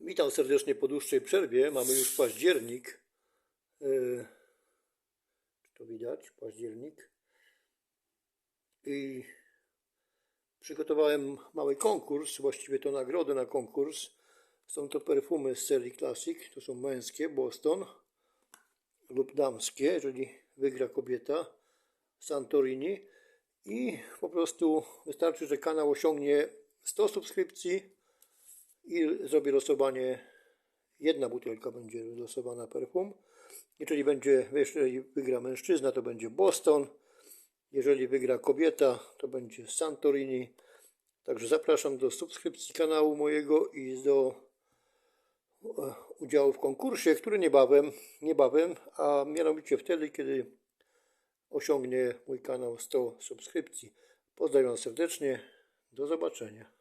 Witam serdecznie po dłuższej przerwie. Mamy już październik. Czy to widać? Październik. I przygotowałem mały konkurs, właściwie to nagrodę na konkurs. Są to perfumy z serii Classic. To są męskie, Boston lub damskie, jeżeli wygra kobieta, Santorini. I po prostu wystarczy, że kanał osiągnie 100 subskrypcji i zrobię losowanie. Jedna butelka będzie losowana perfum. Jeżeli będzie, jeżeli wygra mężczyzna, to będzie Boston. Jeżeli wygra kobieta, to będzie Santorini. Także zapraszam do subskrypcji kanału mojego i do e, udziału w konkursie, który niebawem, niebawem, a mianowicie wtedy, kiedy osiągnie mój kanał 100 subskrypcji. Pozdrawiam serdecznie. Do zobaczenia.